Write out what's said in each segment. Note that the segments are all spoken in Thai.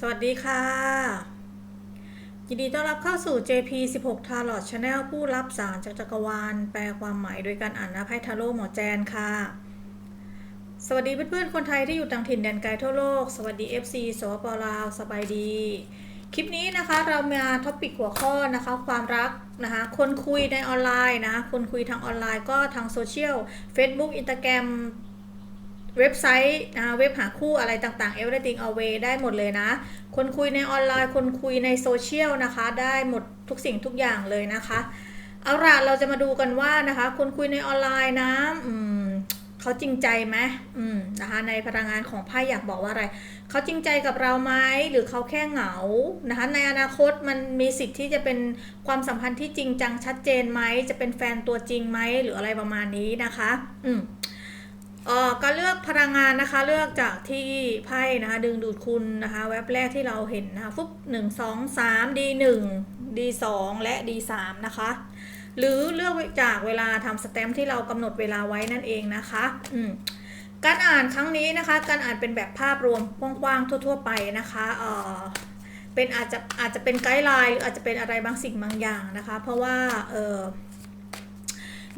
สวัสดีค่ะ ยินดีต้อนรับเข้าสู่ JP 16 Tarot Channel ผู้รับสารจากจักรวาล แปลความหมายโดยการอ่านน้าไพ่ทาโร่หมอแจนค่ะ สวัสดีเพื่อนๆ คนไทยที่อยู่ต่างถิ่นแดนไกลทั่วโลก สวัสดี FC สวปลาวสบายดี คลิปนี้นะคะเรามาท็อปิกหัวข้อนะคะ ความรักนะคะ คนคุยในออนไลน์นะ คนคุยทางออนไลน์ก็ทางโซเชียล Facebook Instagram เว็บไซต์นะเว็บหาคู่อะไรต่างๆ everything away ได้หมดเลยนะ คนคุยในออนไลน์ คนคุยในโซเชียลนะคะ ได้หมดทุกสิ่งทุกอย่างเลยนะคะ เอาล่ะเราจะมาดูกันว่านะคะ คนคุยในออนไลน์นะอืมเขาจริงใจไหมอืมนะคะ ในพลังงานของไพ่อยากบอกว่าอะไร เขาจริงใจกับเราไหมหรือเขาแค่เหงา นะคะ ในอนาคตมันมีสิทธิ์ที่จะเป็นความสัมพันธ์ที่จริงจังชัดเจนไหม จะเป็นแฟนตัวจริงไหมหรืออะไรประมาณนี้นะคะ อืม เอ่อการเลือกพลังงานนะคะเลือกจากที่ไพ่นะคะดึงดูดคุณนะคะแว็บแรกที่เราเห็นนะคะฟุบหนึ่งสองสามดีหนึ่งดีสองและดีสามนะคะหรือเลือกจากเวลาทำสแตมป์ที่เรากำหนดเวลาไว้นั่นเองนะคะอืมการอ่านครั้งนี้นะคะ การอ่านเป็นแบบภาพรวมกว้างๆทั่ว ๆ ไปนะคะเอ่อเป็นอาจจะอาจจะเป็นไกด์ไลน์หรืออาจจะเป็นอะไรบางสิ่งบางอย่างนะคะ เพราะว่าเออ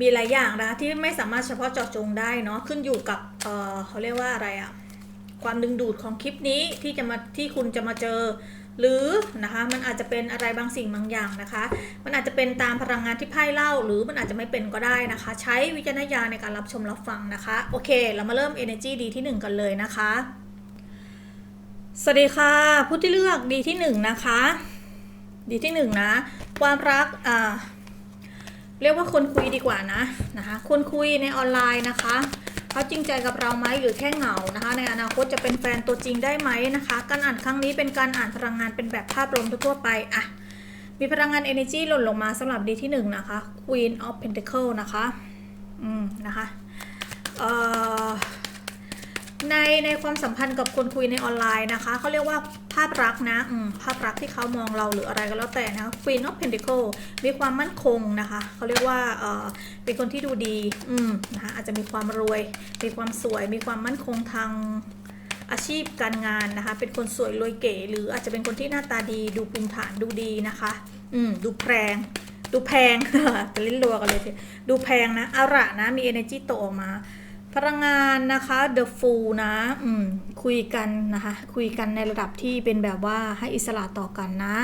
มีหลายอย่างนะที่ไม่สามารถเฉพาะเจาะจงได้เนาะขึ้นอยู่กับเออเขาเรียกว่าอะไรอะความดึงดูดของคลิปนี้ที่จะมาที่คุณจะมาเจอ หรือนะคะมันอาจจะเป็นอะไรบางสิ่งบางอย่างนะคะ มันอาจจะเป็นตามพลังงานที่ไพ่เล่า หรือมันอาจจะไม่เป็นก็ได้นะคะ ใช้วิจารณญาณในการรับชมรับฟังนะคะ โอเค เรามาเริ่ม Energy ดีที่ 1 กันเลยนะคะ สวัสดีค่ะ ผู้ที่เลือกดีที่ 1 นะคะ ดีที่ 1 นะ ความรักอ่า เรียกว่าคนคุยดีกว่านะนะคะ คนคุยในออนไลน์นะคะเขาจริงใจกับเราไหมหรือแค่เหงานะคะ ในอนาคตจะเป็นแฟนตัวจริงได้ไหมนะคะ การอ่านครั้งนี้เป็นการอ่านพลังงานเป็นแบบภาพรวมทั่วไปอะมีพลังงาน energy หล่นลงมาสำหรับดีที่หนึ่งนะคะ Queen of Pentacle นะคะ อืม นะคะ เอ่อ ในในความสัมพันธ์กับคนคุยในออนไลน์นะคะเขาเรียกว่าภาพรักนะภาพรักที่เขามองเราหรืออะไรก็แล้วแต่นะคะ Queen of Pentacle มีความมั่นคงนะคะเขาเรียกว่าเออเป็นคนที่ดูดีอืมนะคะอาจจะมีความรวย มีความสวย มีความมั่นคงทางอาชีพการงานนะคะ เป็นคนสวยรวยเก๋หรืออาจจะเป็นคนที่หน้าตาดีดูภูมิฐานดูดีนะคะ อืมดูแพงดูแพงจะเล่นรัวกันเลยทีดูแพงนะอาละนะมี energy โตออกมา พลังงานนะคะ The Fool นะอืมคุยกันนะคะ คุยกันในระดับที่เป็นแบบว่าให้อิสระต่อกันนะ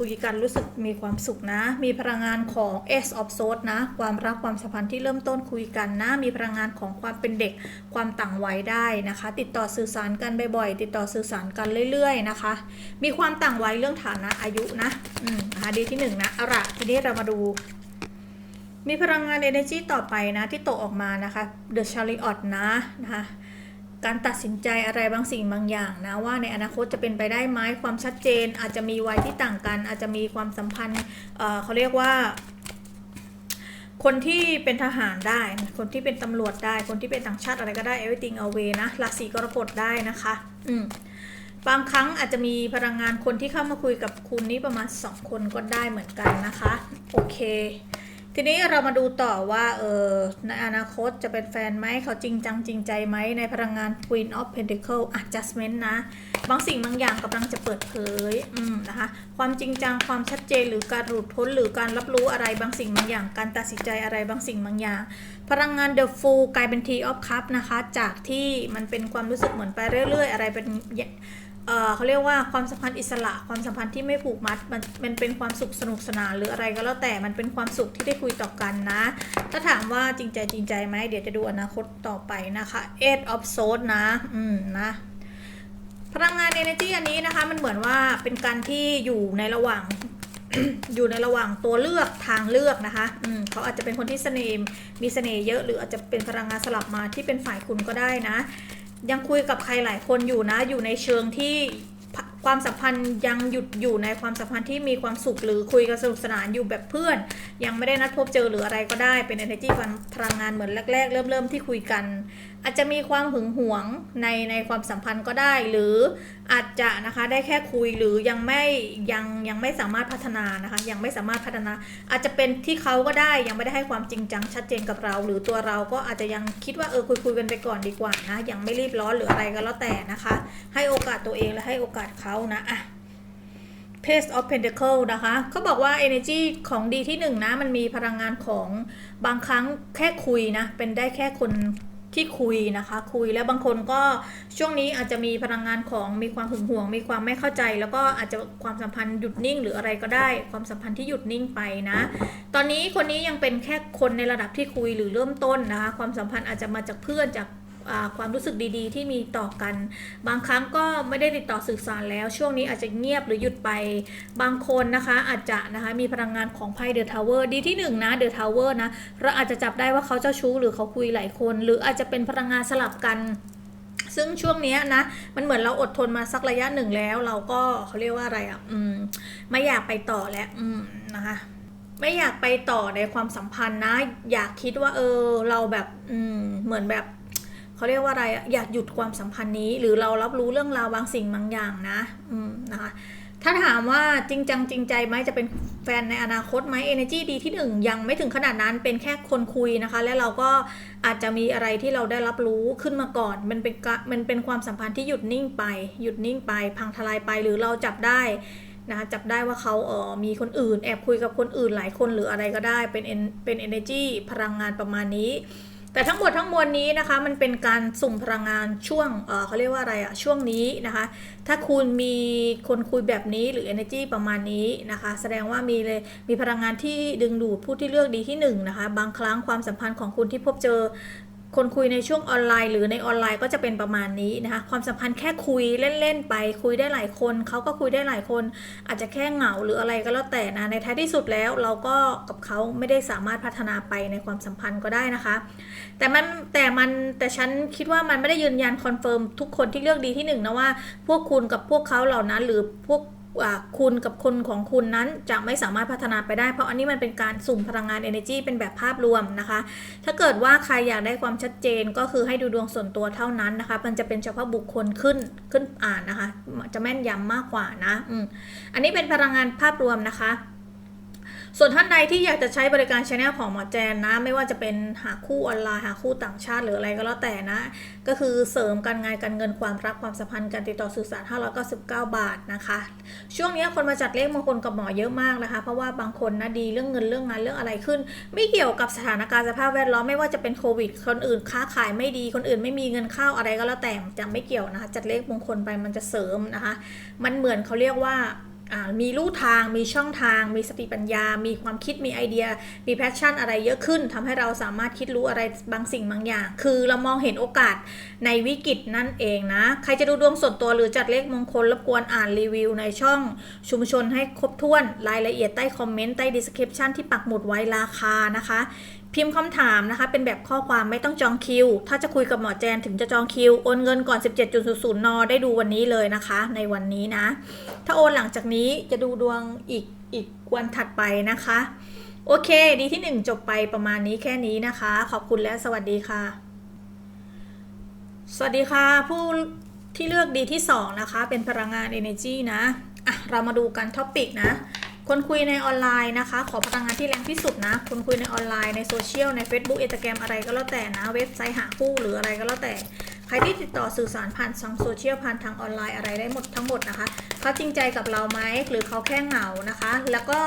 คุยกันรู้สึกมีความสุขนะ มีพลังงานของ S of Swords นะ ความรักความสัมพันธ์ที่เริ่มต้นคุยกันนะ มีพลังงานของความเป็นเด็กความต่างวัยได้นะคะ ติดต่อสื่อสารกันบ่อยๆ ติดต่อสื่อสารกันเรื่อยๆนะคะ มีความต่างวัยเรื่องฐานะอายุนะ อืมนะคะดีที่หนึ่งนะเอาละทีนี้เรามาดู มีพลังงาน energy ต่อไปนะที่ตกออกมานะคะ The Chariot นะนะคะการตัดสินใจอะไรบางสิ่งบางอย่างนะว่าในอนาคตจะเป็นไปได้ไหมความชัดเจน อาจจะมีวัยที่ต่างกัน อาจจะมีความสัมพันธ์เเขาเรียกว่า คนที่เป็นทหารได้ คนที่เป็นตำรวจได้ คนที่เป็นต่างชาติอะไรก็ได้ everything away นะราศีกรกฎได้นะคะ อืมบางครั้งอาจจะมีพลังงานคนที่เข้ามาคุยกับคุณนี้ประมาณ 2 คนก็ได้เหมือนกันนะคะ โอเค ทีนี้เรามาดูต่อว่าเออในอนาคตจะเป็นแฟนไหมเขาจริงจังจริงใจไหมในพลังงาน Queen of Pentacle adjustment นะ บางสิ่งบางอย่างกำลังจะเปิดเผยอืมนะคะความจริงจังความชัดเจนหรือการหลุดพ้นหรือการรับรู้อะไรบางสิ่งบางอย่าง การตัดสินใจอะไรบางสิ่งบางอย่าง พลังงาน The Fool กลายเป็น t of Cup นะคะ จากที่มันเป็นความรู้สึกเหมือนไปเรื่อย ๆ อะไรเป็น เขาเรียกว่าความสัมพันธ์อิสระความสัมพันธ์ที่ไม่ผูกมัดมันมันเป็นความสุขสนุกสนานหรืออะไรก็แล้วแต่มันเป็นความสุขที่ได้คุยต่อกันนะ ถ้าถามว่าจริงใจจริงใจไหมเดี๋ยวจะดูอนาคตต่อไปนะคะ Eight of Swords นะอืมนะพลังงาน energy อันนี้นะคะมันเหมือนว่าเป็นการที่อยู่ในระหว่างอยู่ในระหว่างตัวเลือกทางเลือกนะคะอืมเขาอาจจะเป็นคนที่เสน่ห์มีเสน่ห์เยอะ หรืออาจจะเป็นพลังงานสลับมาที่เป็นฝ่ายคุณก็ได้นะ ยังคุยกับใครหลายคนอยู่นะ อยู่ในเชิงที่ ความสัมพันธ์ยังหยุดอยู่ในความสัมพันธ์ที่มีความสุขหรือคุยกันสนุกสนานอยู่แบบเพื่อน ยังไม่ได้นัดพบเจอหรืออะไรก็ได้เป็น energy พลังงานเหมือนแรกๆ เริ่มเริ่มๆที่คุยกัน อาจจะมีความหึงหวงในในความสัมพันธ์ก็ได้ หรืออาจจะนะคะได้แค่คุยหรือยังไม่ยังยังไม่สามารถพัฒนานะคะยังไม่สามารถพัฒนา อาจจะเป็นที่เขาก็ได้ยังไม่ได้ให้ความจริงจังชัดเจนกับเรา หรือตัวเราก็อาจจะยังคิดว่าเออคุยคุยกันไปก่อนดีกว่านะยังไม่รีบร้อนหรืออะไรก็แล้วแต่นะคะ ให้โอกาสตัวเองและให้โอกาสเขานะอะ Page of Pentacle นะคะเขาบอกว่า energy ของดีที่หนึ่งนะ มันมีพลังงานของบางครั้งแค่คุยนะ เป็นได้แค่คนที่คุยนะคะ คุยแล้วบางคนก็ช่วงนี้อาจจะมีพลังงานของมีความหึงหวง มีความไม่เข้าใจ แล้วก็อาจจะความสัมพันธ์หยุดนิ่ง หรืออะไรก็ได้ ความสัมพันธ์ที่หยุดนิ่งไปนะ ตอนนี้คนนี้ยังเป็นแค่คนในระดับที่คุยหรือเริ่มต้นนะคะ ความสัมพันธ์อาจจะมาจากเพื่อนจาก ความรู้สึกดีๆ ที่มีต่อกัน บางครั้งก็ไม่ได้ติดต่อสื่อสารแล้ว ช่วงนี้อาจจะเงียบหรือหยุดไปบางคนนะคะอาจจะนะคะมีพลังงานของไพ่เดอะทาวเวอร์ดีที่หนึ่งนะเดอะทาวเวอร์นะเราอาจจะจับได้ว่าเขาเจ้าชู้หรือเขาคุยหลายคน หรืออาจจะเป็นพลังงานสลับกันซึ่งช่วงนี้นะ มันเหมือนเราอดทนมาสักระยะหนึ่งแล้ว เราก็เขาเรียกว่าอะไรอะ อืม ไม่อยากไปต่อแล้ว อืม นะคะไม่อยากไปต่อในความสัมพันธ์นะ อยากคิดว่า เออ เราแบบ อืม เหมือนแบบ เขาเรียกว่าอะไรอยากหยุดความสัมพันธ์นี้ หรือเรารับรู้เรื่องราวบางสิ่งบางอย่างนะอืมนะคะถ้าถามว่าจริงจังจริงใจไหมจะเป็นแฟนในอนาคตไหม energy ดีที่หนึ่งยังไม่ถึงขนาดนั้นเป็นแค่คนคุยนะคะ และเราก็อาจจะมีอะไรที่เราได้รับรู้ขึ้นมาก่อน มันเป็นมันเป็นความสัมพันธ์ที่หยุดนิ่งไป หยุดนิ่งไป พังทลายไปหรือเราจับได้นะคะจับได้ว่าเขาเออมีคนอื่น แอบคุยกับคนอื่นหลายคนหรืออะไรก็ได้เป็นเป็น energy พลังงานประมาณนี้ แต่ทั้งหมดทั้งมวลนี้นะคะ มันเป็นการสุ่มพลังงานช่วงเเขาเรียกว่าอะไรอะช่วงนี้นะคะ ถ้าคุณมีคนคุยแบบนี้หรือ energy ประมาณนี้นะคะ แสดงว่ามีเลยมีพลังงานที่ดึงดูดผู้ที่เลือกดีที่หนึ่งนะคะ บางครั้งความสัมพันธ์ของคุณที่พบเจอ คนคุยในช่วงออนไลน์ หรือในออนไลน์ก็จะเป็นประมาณนี้นะคะ ความสัมพันธ์แค่คุยเล่นๆ ไป คุยได้หลายคนเขาก็คุยได้หลายคน อาจจะแค่เหงาหรืออะไรก็แล้วแต่นะในท้ายที่สุดแล้วเราก็กับเขาไม่ได้สามารถพัฒนาไปในความสัมพันธ์ก็ได้นะคะ แต่มันแต่มันแต่ฉันคิดว่ามันไม่ได้ยืนยันคอนเฟิร์มทุกคนที่เลือกดีที่หนึ่งนะว่า พวกคุณกับพวกเขาเหล่านั้นหรือพวก คุณกับคนของคุณนั้นจะไม่สามารถพัฒนาไปได้ เพราะอันนี้มันเป็นการสุ่มพลังงาน energy เป็นแบบภาพรวมนะคะ ถ้าเกิดว่าใครอยากได้ความชัดเจนก็คือให้ดูดวงส่วนตัวเท่านั้นนะคะ มันจะเป็นเฉพาะบุคคลขึ้นขึ้นอ่านนะคะ จะแม่นยำมากกว่านะอืมอันนี้เป็นพลังงานภาพรวมนะคะ ส่วนท่านใดที่อยากจะใช้บริการช anel ของหมอแจนนะ ไม่ว่าจะเป็นหาคู่ออนไลน์หาคู่ต่างชาติหรืออะไรก็แล้วแต่นะ ก็คือเสริมการงานการเงินความรักความสัมพันธ์การติดต่อสื่อสาร 599 บาทนะคะ ช่วงนี้คนมาจัดเลขมงคลกับหมอเยอะมากนะคะ เพราะว่าบางคนนะดีเรื่องเงินเรื่องงานเรื่องอะไรขึ้น ไม่เกี่ยวกับสถานการณ์สภาพแวดล้อมไม่ว่าจะเป็นโควิด คนอื่นค้าขายไม่ดีคนอื่นไม่มีเงินเข้าอะไรก็แล้วแต่จะไม่เกี่ยวนะคะจัดเลขมงคลไปมันจะเสริมนะคะ มันเหมือนเขาเรียกว่า มีลู่ทาง มีช่องทาง มีสติปัญญา มีความคิด มีไอเดีย มีแพชชั่นอะไรเยอะขึ้นทำให้เราสามารถคิดรู้อะไรบางสิ่งบางอย่าง คือเรามองเห็นโอกาสในวิกฤตนั่นเองนะ ใครจะดูดวงส่วนตัวหรือจัดเลขมงคลรบกวนอ่านรีวิวในช่องชุมชนให้ครบถ้วน รายละเอียดใต้คอมเมนต์ใต้ดีสคริปชันที่ปักหมุดไว้ราคานะคะ พิมพ์คำถามนะคะ เป็นแบบข้อความไม่ต้องจองคิว ถ้าจะคุยกับหมอแจนถึงจะจองคิว โอนเงินก่อน 17.00 น ได้ดูวันนี้เลยนะคะ ในวันนี้นะ ถ้าโอนหลังจากนี้จะดูดวงอีกอีกวันถัดไปนะคะ โอเค ดีที่ 1 จบไปประมาณนี้แค่นี้นะคะ ขอบคุณและสวัสดีค่ะ สวัสดีค่ะ ผู้ที่เลือกดีที่ 2 นะคะ เป็นพลังงาน Energy นะ อะ เรามาดูกันท็อปิกนะ คนคุยในออนไลน์นะคะ ขอพลังงานที่แรงที่สุดนะ คนคุยในออนไลน์ในโซเชียลใน Facebook อินสตาแกรมอะไรก็แล้วแต่นะ เว็บไซต์หาคู่หรืออะไรก็แล้วแต่ ใครที่ติดต่อสื่อสารผ่านทางโซเชียลผ่านทางออนไลน์อะไรได้หมดทั้งหมดนะคะเขาจริงใจกับเราไหมหรือเขาแค่เหงานะคะ แล้วก็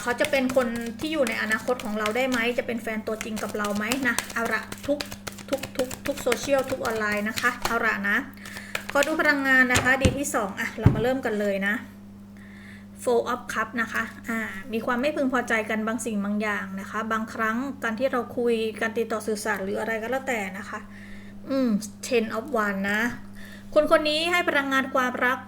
เขาจะเป็นคนที่อยู่ในอนาคตของเราได้ไหม จะเป็นแฟนตัวจริงกับเราไหมนะเอาละทุกทุกทุกทุกโซเชียลทุกออนไลน์นะคะเอาละนะขอดูพลังงานนะคะดีที่ 2อะเรามาเริ่มกันเลยนะ four of cup นะคะอ่ามีความไม่พึงพอใจกันบางสิ่งบางอย่างนะคะ บางครั้งการที่เราคุยการติดต่อสื่อสารหรืออะไรก็แล้วแต่นะคะ อืม ten of one นะ คนคนนี้ให้พลังงานความรัก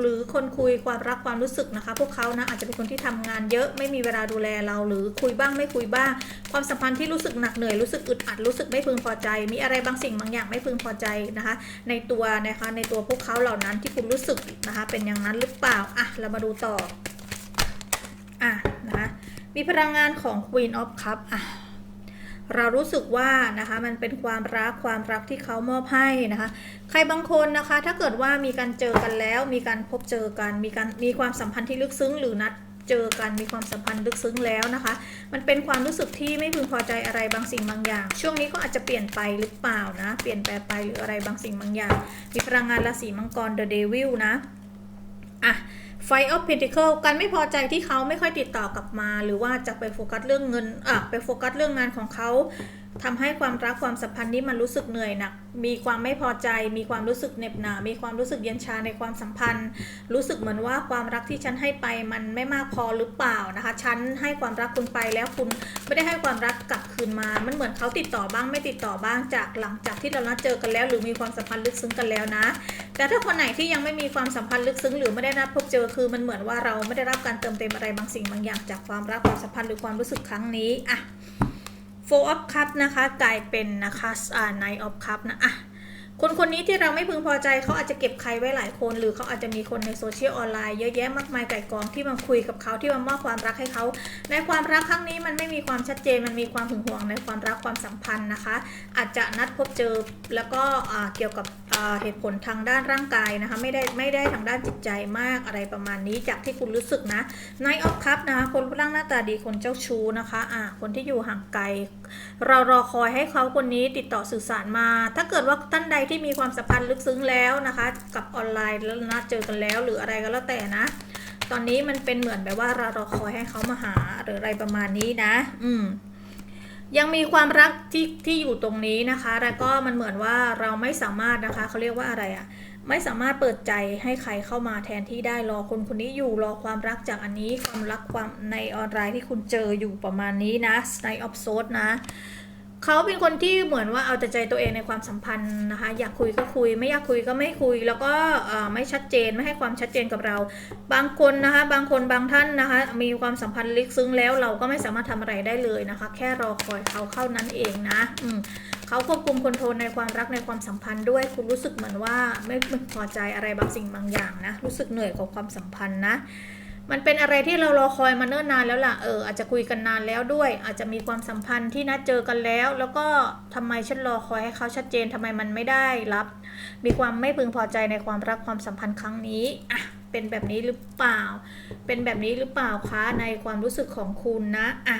หรือคนคุยความรักความรู้สึกนะคะ พวกเขานะอาจจะเป็นคนที่ทำงานเยอะไม่มีเวลาดูแลเรา หรือคุยบ้างไม่คุยบ้าง ความสัมพันธ์ที่รู้สึกหนักเหนื่อยรู้สึกอึดอัดรู้สึกไม่พึงพอใจ มีอะไรบางสิ่งบางอย่างไม่พึงพอใจนะคะ ในตัวนะคะในตัวพวกเขาเหล่านั้นที่คุณรู้สึกนะคะ เป็นอย่างนั้นหรือเปล่าอะเรามาดูต่ออะนะคะมีพลังงานของ Queen of Cup อะ เรารู้สึกว่านะคะมันเป็นความรักความรักที่เขามอบให้นะคะ ใครบางคนนะคะ ถ้าเกิดว่ามีการเจอกันแล้ว มีการพบเจอกัน มีการมีความสัมพันธ์ที่ลึกซึ้ง หรือนัดเจอกันมีความสัมพันธ์ลึกซึ้งแล้วนะคะ มันเป็นความรู้สึกที่ไม่พึงพอใจอะไรบางสิ่งบางอย่าง ช่วงนี้ก็อาจจะเปลี่ยนไปหรือเปล่านะ เปลี่ยนแปลงไปหรืออะไรบางสิ่งบางอย่าง มีพลังงานราศีมังกร The Devil นะอะ ไฟออฟเพนติเคิลกันไม่พอใจที่เขาไม่ค่อยติดต่อกลับมา หรือว่าจะไปโฟกัสเรื่องเงินอะไปโฟกัสเรื่องงานของเขาทำให้ความรักความสัมพันธ์นี้มันรู้สึกเหนื่อยหนัก มีความไม่พอใจ มีความรู้สึกเหน็บหนา มีความรู้สึกเย็นชาในความสัมพันธ์ รู้สึกเหมือนว่าความรักที่ฉันให้ไปมันไม่มากพอหรือเปล่านะคะ ฉันให้ความรักคุณไปแล้วคุณไม่ได้ให้ความรักกลับคืนมา มันเหมือนเขาติดต่อบ้างไม่ติดต่อบ้างจากหลังจากที่เรานัดเจอกันแล้ว หรือมีความสัมพันธ์ลึกซึ้งกันแล้วนะ แต่ถ้าคนไหนที่ยังไม่มีความสัมพันธ์ลึกซึ้งหรือไม่ได้นัดพบเจอคือมันเหมือนว่าเราไม่ได้รับการเติมเต็มอะไรบางสิ่งบางอย่างจากความรักความสัมพันธ์หรือความรู้สึกครั้งนี้อะ Four of Cup นะคะ กลายเป็นนะคะอ่า Knight of Cup นะอะ คนคนนี้ที่เราไม่พึงพอใจเขาอาจจะเก็บใครไว้หลายคน หรือเขาอาจจะมีคนในโซเชียลออนไลน์เยอะแยะมากมายไก่กองที่มาคุยกับเขาที่มามอบความรักให้เขา ในความรักครั้งนี้มันไม่มีความชัดเจนมันมีความหึงหวงในความรักความสัมพันธ์นะคะ อาจจะนัดพบเจอแล้วก็เกี่ยวกับเหตุผลทางด้านร่างกายนะคะไม่ได้ไม่ได้ทางด้านจิตใจมากอะไรประมาณนี้จากที่คุณรู้สึกนะ Knight of Cup นะคะคนรูปร่างหน้าตาดีคนเจ้าชู้นะคะอ่าคนที่อยู่ห่างไกลเรารอคอยให้เขาคนนี้ติดต่อสื่อสารมา ถ้าเกิดว่าท่านใดที่มีความสัมพันธ์ลึกซึ้งแล้วนะคะ กับออนไลน์แล้วนัดเจอกันแล้ว หรืออะไรก็แล้วแต่นะ ตอนนี้มันเป็นเหมือนแบบว่าเรารอคอยให้เขามาหาหรืออะไรประมาณนี้นะ อืมยังมีความรักที่ที่อยู่ตรงนี้นะคะ แล้วก็มันเหมือนว่าเราไม่สามารถนะคะเขาเรียกว่าอะไรอะไม่สามารถเปิดใจให้ใครเข้ามาแทนที่ได้รอคนคนนี้อยู่รอความรักจากอันนี้ความรักความในออนไลน์ที่คุณเจออยู่ประมาณนี้นะในออฟโซดนะ เขาเป็นคนที่เหมือนว่าเอาแต่ใจตัวเองในความสัมพันธ์นะคะ อยากคุยก็คุย ไม่อยากคุยก็ไม่คุย แล้วก็ไม่ชัดเจนไม่ให้ความชัดเจนกับเรา บางคนนะคะ บางคนบางท่านนะคะ มีความสัมพันธ์ลึกซึ้งแล้วเราก็ไม่สามารถทำอะไรได้เลยนะคะ แค่รอคอยเขาเข้านั้นเองนะอืเขาควบคุมคอนโทรลในความรักในความสัมพันธ์ด้วยคุณรู้สึกเหมือนว่าไม่พอใจอะไรบางสิ่งบางอย่างนะรู้สึกเหนื่อยกับความสัมพันธ์นะ มันเป็นอะไรที่เรารอคอยมาเนิ่นนานแล้วล่ะ เอออาจจะคุยกันนานแล้วด้วย อาจจะมีความสัมพันธ์ที่นัดเจอกันแล้ว แล้วก็ทำไมฉันรอคอยให้เขาชัดเจนทำไมมันไม่ได้รับ มีความไม่พึงพอใจในความรักความสัมพันธ์ครั้งนี้อะเป็นแบบนี้หรือเปล่า เป็นแบบนี้หรือเปล่าคะในความรู้สึกของคุณนะอะ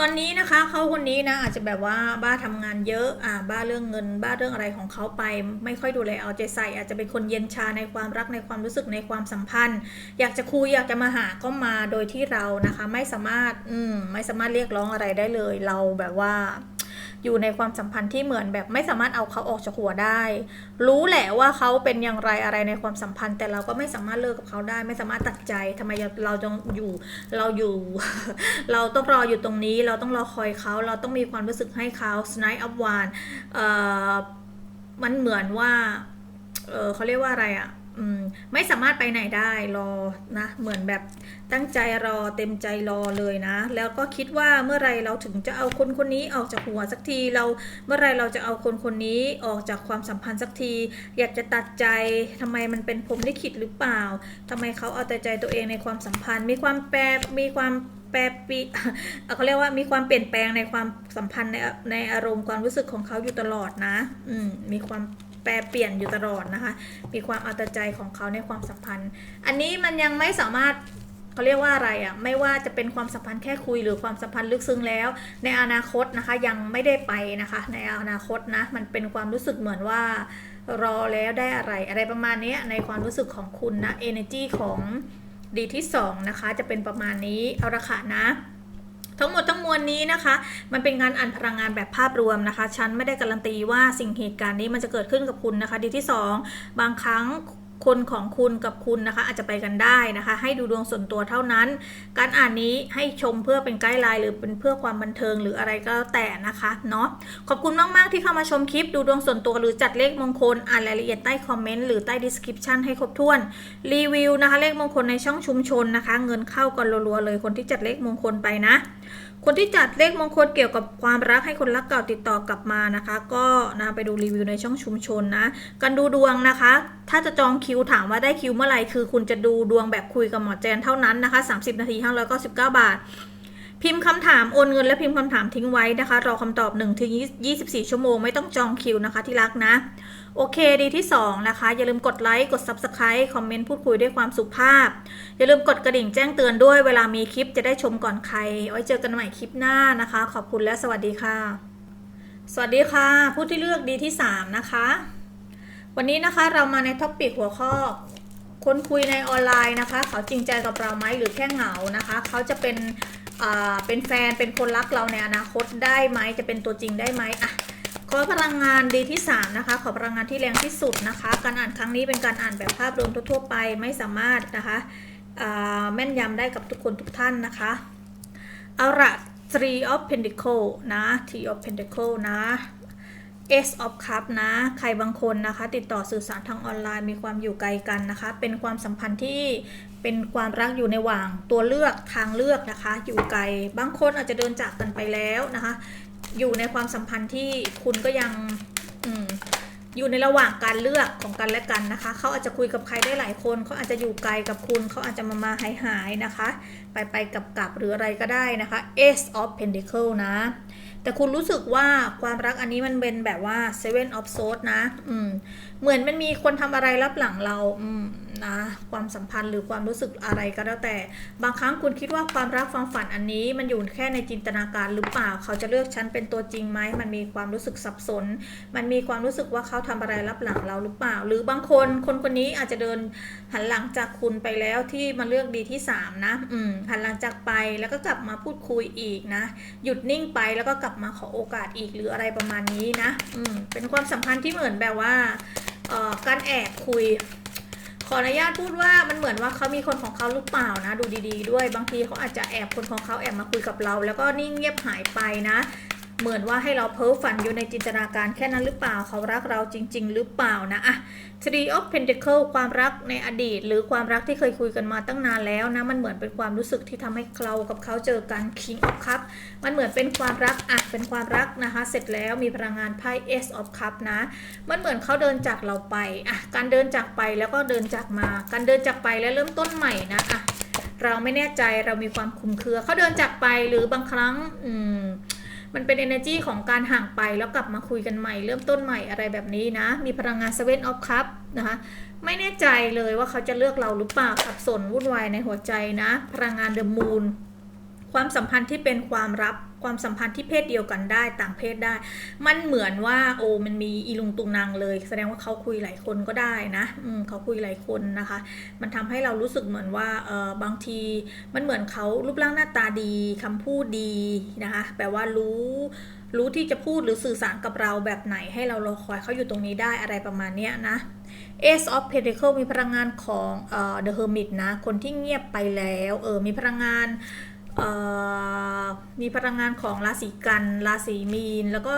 ตอนนี้นะคะเขาคนนี้นะอาจจะแบบว่าบ้าทำงานเยอะอ่าบ้าเรื่องเงิน บ้าเรื่องอะไรของเขาไป ไม่ค่อยดูแลเอาใจใส่ อาจจะเป็นคนเย็นชาในความรักในความรู้สึกในความสัมพันธ์ อยากจะคุยอยากจะมาหาก็มาโดยที่เรานะคะ ไม่สามารถอืมไม่สามารถเรียกร้องอะไรได้เลย เราแบบว่า อยู่ในความสัมพันธ์ที่เหมือนแบบไม่สามารถเอาเขาออกจากหัวได้ รู้แหละว่าเขาเป็นอย่างไรอะไรในความสัมพันธ์ แต่เราก็ไม่สามารถเลิกกับเขาได้ ไม่สามารถตัดใจทำไมเราจะอยู่เราอยู่ เราต้องรออยู่ตรงนี้ เราต้องรอคอยเขา เราต้องมีความรู้สึกให้เขา Snipe of One เอ่อมันเหมือนว่าเเขาเรียกว่าอะไรอะ่ะ ไม่สามารถไปไหนได้รอนะ เหมือนแบบตั้งใจรอเต็มใจรอเลยนะ แล้วก็คิดว่าเมื่อไรเราถึงจะเอาคนคนนี้ออกจากหัวสักทีเราเมื่อไรเราจะเอาคนคนนี้ออกจากความสัมพันธ์สักที อยากจะตัดใจทำไมมันเป็นพรหมลิขิตหรือเปล่าทำไมเขาเอาแต่ใจตัวเองในความสัมพันธ์ มีความแปรมีความแปรปีเขาเรียกว่ามีความเปลี่ยนแปลงในความสัมพันธ์ในในอารมณ์ความรู้สึกของเขาอยู่ตลอดนะ อืมมีความ ปรเปลี่ยนอยู่ตลอดนะคะ มีความเอาแต่ใจของเขาในความสัมพันธ์ อันนี้มันยังไม่สามารถเขาเรียกว่าอะไรอะ่ะ ไม่ว่าจะเป็นความสัมพันธ์แค่คุยหรือความสัมพันธ์ลึกซึ้งแล้ว ในอนาคตนะคะยังไม่ได้ไปนะคะ ในอนาคตนะมันเป็นความรู้สึกเหมือนว่ารอแล้วได้อะไร อะไรประมาณนี้ในความรู้สึกของคุณนะ energy ของดีที่สองนะคะ จะเป็นประมาณนี้เอาละค่ะนะ ทั้งหมดทั้งมวลนี้นะคะ มันเป็นงานอ่านพลังงานแบบภาพรวมนะคะ ฉันไม่ได้การันตีว่าสิ่งเหตุการณ์นี้มันจะเกิดขึ้นกับคุณนะคะ ดีที่ 2 บางครั้ง คนของคุณกับคุณนะคะ อาจจะไปกันได้นะคะ ให้ดูดวงส่วนตัวเท่านั้น การอ่านนี้ให้ชมเพื่อเป็นไกด์ไลน์หรือเป็นเพื่อความบันเทิงหรืออะไรก็แล้วแต่นะคะเนาะขอบคุณมาก ๆ ที่เข้ามาชมคลิปดูดวงส่วนตัวหรือจัดเลขมงคลอ่านรายละเอียดใต้คอมเมนต์หรือใต้ description ให้ครบถ้วนรีวิวนะคะ เลขมงคลในช่องชุมชนนะคะ เงินเข้ากันรัวๆเลยคนที่จัดเลขมงคลไปนะ คนที่จัดเลขมงคลเกี่ยวกับความรักให้คนรักเก่าติดต่อกลับมานะคะ ก็นะไปดูรีวิวในช่องชุมชนนะการดูดวงนะคะ ถ้าจะจองคิวถามว่าได้คิวเมื่อไหร่คือ คุณจะดูดวงแบบคุยกับหมอแจนเท่านั้นนะคะ 30 นาที599 บาท พิมพ์คำถามโอนเงินและพิมพ์คำถามทิ้งไว้นะคะ รอคำตอบ1ถึง24 ชั่วโมงไม่ต้องจองคิวนะคะที่รักนะ โอเคดีที่ 2 นะคะ อย่าลืมกดไลค์ กด Subscribe คอมเมนต์พูดคุยด้วยความสุภาพ อย่าลืมกดกระดิ่งแจ้งเตือนด้วยเวลามีคลิปจะได้ชมก่อนใคร ไว้เจอกันใหม่คลิปหน้านะคะ ขอบคุณและสวัสดีค่ะ สวัสดีค่ะ ผู้ที่เลือกดีที่ 3 นะคะ วันนี้นะคะเรามาในท็อปปิกหัวข้อคนคุยในออนไลน์นะคะ เขาจริงใจกับเราไหมหรือแค่เหงานะคะ เขาจะเป็น เป็นแฟนเป็นคนรักเราในอนาคตได้ไหมจะเป็นตัวจริงได้ไหมอะขอพลังงานดีที่3นะคะขอพลังงานที่แรงที่สุดนะคะ การอ่านครั้งนี้เป็นการอ่านแบบภาพรวมทั่วๆไปไม่สามารถนะคะแม่นยำได้กับทุกคนทุกท่านนะคะเอาละ three of pentacle นะ three of pentacle นะ Ace of Cup นะ ใครบางคนนะคะ ติดต่อสื่อสารทางออนไลน์มีความอยู่ไกลกันนะคะ เป็นความสัมพันธ์ที่เป็นความรักอยู่ในหว่างตัวเลือกทางเลือกนะคะ อยู่ไกล บางคนอาจจะเดินจากกันไปแล้วนะคะ อยู่ในความสัมพันธ์ที่คุณก็ยังออยู่ในระหว่างการเลือกของกันและกันนะคะ เขาอาจจะคุยกับใครได้หลายคน เขาอาจจะอยู่ไกลกับคุณ เขาอาจจะมามาหายหายนะคะ ไปไปกับกับหรืออะไรก็ได้นะคะ Ace of Pentacle นะ แต่คุณรู้สึกว่าความรักอันนี้มันเป็นแบบว่า Seven of Swords นะ อืม เหมือนมันมีคนทำอะไรรับหลังเรา อืม นะความสัมพันธ์หรือความรู้สึกอะไรก็แล้วแต่ บางครั้งคุณคิดว่าความรักความฝันอันนี้ มันอยู่แค่ในจินตนาการหรือเปล่า เขาจะเลือกฉันเป็นตัวจริงไหมมันมีความรู้สึกสับสน มันมีความรู้สึกว่าเขาทำอะไรรับหลังเราหรือเปล่า หรือบางคนคนคนนี้อาจจะเดินหันหลังจากคุณไปแล้วที่มาเลือกดีที่สามนะ อืมหันหลังจากไปแล้วก็กลับมาพูดคุยอีกนะ หยุดนิ่งไปแล้วก็กลับมาขอโอกาสอีกหรืออะไรประมาณนี้นะ อืมเป็นความสัมพันธ์ที่เหมือนแบบว่าการแอบคุย ขออนุญาตพูดว่ามันเหมือนว่าเขามีคนของเขาหรือเปล่านะ ดูดี ๆ ด้วย บางทีเขาอาจจะแอบคนของเขาแอบมาคุยกับเรา แล้วก็นิ่งเงียบหายไปนะ เหมือนว่าให้เราเพ้อฝันอยู่ในจินตนาการแค่นั้นหรือเปล่าเขารักเราจริง ๆ หรือเปล่านะอะ Three of Pentacle ความรักในอดีต หรือความรักที่เคยคุยกันมาตั้งนานแล้วนะมันเหมือนเป็นความรู้สึกที่ทำให้เรากับเขาเจอกัน King of Cup มันเหมือนเป็นความรักอะเป็นความรักนะคะ เสร็จแล้วมีพลังงานไพ่ Ace of Cup นะ มันเหมือนเขาเดินจากเราไปอะการเดินจากไปแล้วก็เดินจากมา การเดินจากไปแล้วเริ่มต้นใหม่นะอะเราไม่แน่ใจเรามีความคุมเครือเขาเดินจากไปหรือบางครั้งอืม มันเป็น energy ของการห่างไปแล้วกลับมาคุยกันใหม่ เริ่มต้นใหม่อะไรแบบนี้นะ มีพลังงาน Seven of Cup นะคะ ไม่แน่ใจเลยว่าเขาจะเลือกเราหรือเปล่าสับสนวุ่นวายในหัวใจนะ พลังงาน The Moon ความสัมพันธ์ที่เป็นความลับความสัมพันธ์ที่เพศเดียวกันได้ต่างเพศได้ มันเหมือนว่าโอ้มันมีอีลุงตุงนางเลย แสดงว่าเขาคุยหลายคนก็ได้นะอืมเขาคุยหลายคนนะคะ มันทำให้เรารู้สึกเหมือนว่าเออบางทีมันเหมือนเขารูปร่างหน้าตาดีคำพูดดีนะคะแปลว่ารู้รู้ที่จะพูดหรือสื่อสารกับเราแบบไหนให้เรารอคอยเขาอยู่ตรงนี้ได้อะไรประมาณเนี้ยนะ Ace of Pentacle มีพลังงานของเอ่อ The Hermit นะ คนที่เงียบไปแล้ว เออ มีพลังงาน มีพลังงานของราศีกัน ราศีมีน แล้วก็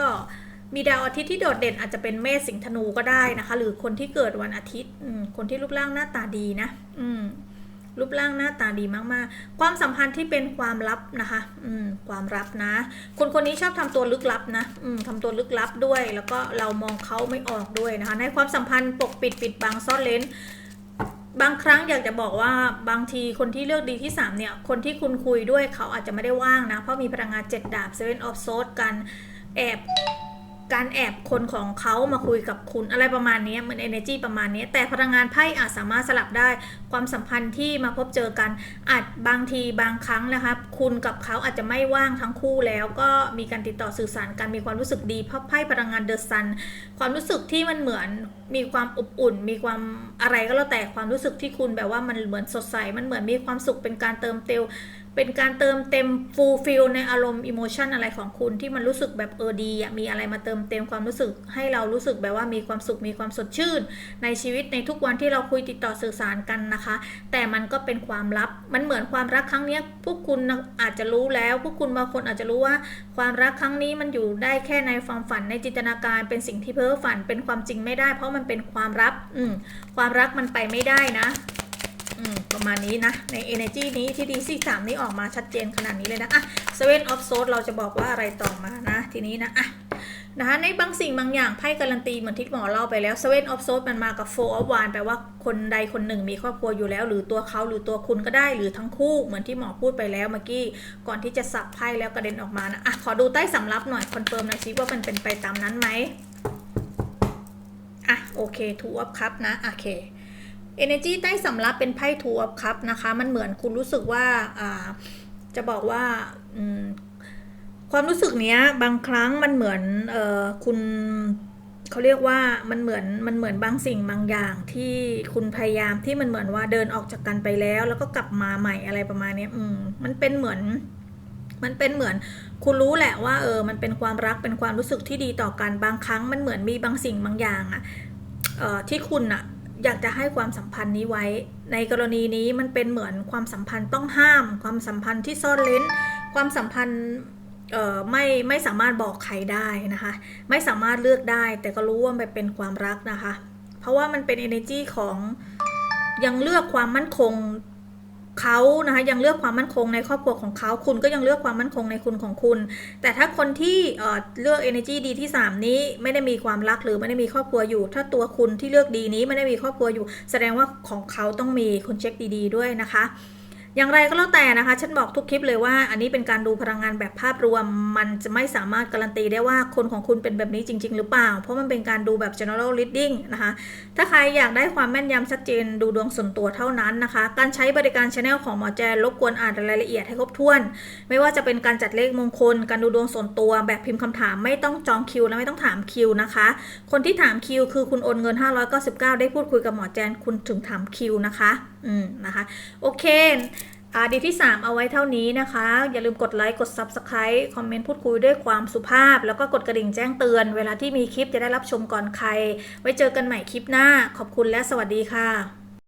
มีดาวอาทิตย์ที่โดดเด่นอาจจะเป็นเมษสิงห์ธนูก็ได้นะคะ หรือคนที่เกิดวันอาทิตย์คนที่รูปร่างหน้าตาดีนะ อืรูปร่างหน้าตาดีมากๆ ความสัมพันธ์ที่เป็นความลับนะคะ อืม ความลับนะ คนคนนี้ชอบทำตัวลึกลับนะ อืมทำตัวลึกลับด้วย แล้วก็เรามองเขาไม่ออกด้วยนะคะ ในความสัมพันธ์ปกปิดปิดบังซ่อนเลน บางครั้งอยากจะบอกว่าบางทีคนที่เลือกดีที่ 3 เนี่ย คนที่คุณคุยด้วยเขาอาจจะไม่ได้ว่างนะ เพราะมีพลังงานเจ็ดดาบ Seven of Swords กันแอบ การแอบคนของเขามาคุยกับคุณอะไรประมาณนี้เหมือน energy ประมาณนี้ แต่พลังงานไพ่อาจสามารถสลับได้ ความสัมพันธ์ที่มาพบเจอกันอาจบางทีบางครั้งนะคะคุณกับเขาอาจจะไม่ว่างทั้งคู่แล้วก็มีการติดต่อสื่อสารกันมีความรู้สึกดีเพราะไพ่พลังงานเดอะซันความรู้สึกที่มันเหมือนมีความอบอุ่น มีความอะไรก็แล้วแต่ความรู้สึกที่คุณแบบว่ามันเหมือนสดใสมันเหมือนมีความสุขเป็นการเติมเต็มเป็นการเติมเต็มฟูลฟิลในอารมณ์อิโมชันอะไรของคุณที่มันรู้สึกแบบเออดีมีอะไรมาเติมเต็มความรู้สึก ให้เรารู้สึกแบบว่ามีความสุขมีความสดชื่น ในชีวิตในทุกวันที่เราคุยติดต่อสื่อสารกันนะคะ แต่มันก็เป็นความลับมันเหมือนความรักครั้งนี้พวกคุณอาจจะรู้แล้ว พวกคุณบางคนอาจจะรู้ว่า ความรักครั้งนี้มันอยู่ได้แค่ในความฝันในจินตนาการเป็นสิ่งที่เพ้อฝันเป็นความจริงไม่ได้ เพราะมันเป็นความลับอืความรักมันไปไม่ได้นะ ประมาณนี้นะ ใน energy นี้ที่ดีซีสามนี้ออกมาชัดเจนขนาดนี้เลยนะอะ seven of swords เราจะบอกว่าอะไรต่อมานะ ทีนี้นะอะนะคะในบางสิ่งบางอย่างไพ่การันตีเหมือนที่หมอเล่าไปแล้ว Seven of Swords มันมากับ Four of w a n d แปลว่าคนใดคนหนึ่งมีครอบครัวอยู่แล้ว หรือตัวเขาหรือตัวคุณก็ได้หรือทั้งคู่เหมือนที่หมอพูดไปแล้วเมื่อกี้ ก่อนที่จะสับไพ่แล้วกระเด็นออกมานะอะขอดูใต้สำรับหน่อยคอนเฟิร์มหน่อยซิว่ามันเป็นไปตามนั้นไหมอะโอเค Two of Cups นะโอเค Energy ใต้สำรับเป็นไพ่ Two of Cups นะคะ มันเหมือนคุณรู้สึกว่าอ่าจะบอกว่าความรู้สึกเนี้ยบางครั้งมันเหมือนเออคุณเขาเรียกว่ามันเหมือนมันเหมือนบางสิ่งบางอย่างที่คุณพยายามที่มันเหมือนว่าเดินออกจากกันไปแล้ว แล้วก็กลับมาใหม่อะไรประมาณนี้อืมมันเป็นเหมือน มันเป็นเหมือน คุณรู้แหละว่าเออ มันเป็นความรักเป็นความรู้สึกที่ดีต่อกันบางครั้งมันเหมือนมีบางสิ่งบางอย่างอะเอะที่คุณอะ อยากจะให้ความสัมพันธ์นี้ไว้ ในกรณีนี้มันเป็นเหมือนความสัมพันธ์ต้องห้าม ความสัมพันธ์ที่ซ่อนเล้น ความสัมพันธ์ไม่ไม่สามารถบอกใครได้นะคะ ไม่สามารถเลือกได้ แต่ก็รู้ว่ามันเป็นความรักนะคะ เพราะว่ามันเป็น energy ของยังเลือกความมั่นคง เขานะคะยังเลือกความมั่นคงในครอบครัวของเขาคุณก็ยังเลือกความมั่นคงในคุณของคุณ แต่ถ้าคนที่เเลือก energy ดีที่ 3 นี้ไม่ได้มีความรักหรือไม่ได้มีครอบครัวอยู่ ถ้าตัวคุณที่เลือกดีนี้ไม่ได้มีครอบครัวอยู่ แสดงว่าของเขาต้องมีคุณเช็คดี ๆ ด้วยนะคะ อย่างไรก็แล้วแต่นะคะ ฉันบอกทุกคลิปเลยว่า อันนี้เป็นการดูพลังงานแบบภาพรวม มันจะไม่สามารถการันตีได้ว่าคนของคุณเป็นแบบนี้จริง ๆ หรือเปล่า เพราะมันเป็นการดูแบบ general reading นะคะ ถ้าใครอยากได้ความแม่นยำชัดเจนดูดวงส่วนตัวเท่านั้นนะคะ การใช้บริการช anel ของหมอแจนรบกวนอ่านรายละเอียดให้ครบถ้วน ไม่ว่าจะเป็นการจัดเลขมงคล การดูดวงส่วนตัว แบบพิมพ์คำถามไม่ต้องจองคิวและไม่ต้องถามคิวนะคะ คนที่ถามคิวคือคุณโอนเงิน 599 ได้พูดคุยกับหมอแจนคุณถึงถามคิวนะคะ อืมนะคะโอเคอ่าดีที่ 3 เอาไว้เท่านี้นะคะ อย่าลืมกดไลค์กด Subscribe คอมเมนต์พูดคุยด้วยความสุภาพ แล้วก็กดกระดิ่งแจ้งเตือน เวลาที่มีคลิปจะได้รับชมก่อนใคร ไว้เจอกันใหม่คลิปหน้า ขอบคุณและสวัสดีค่ะ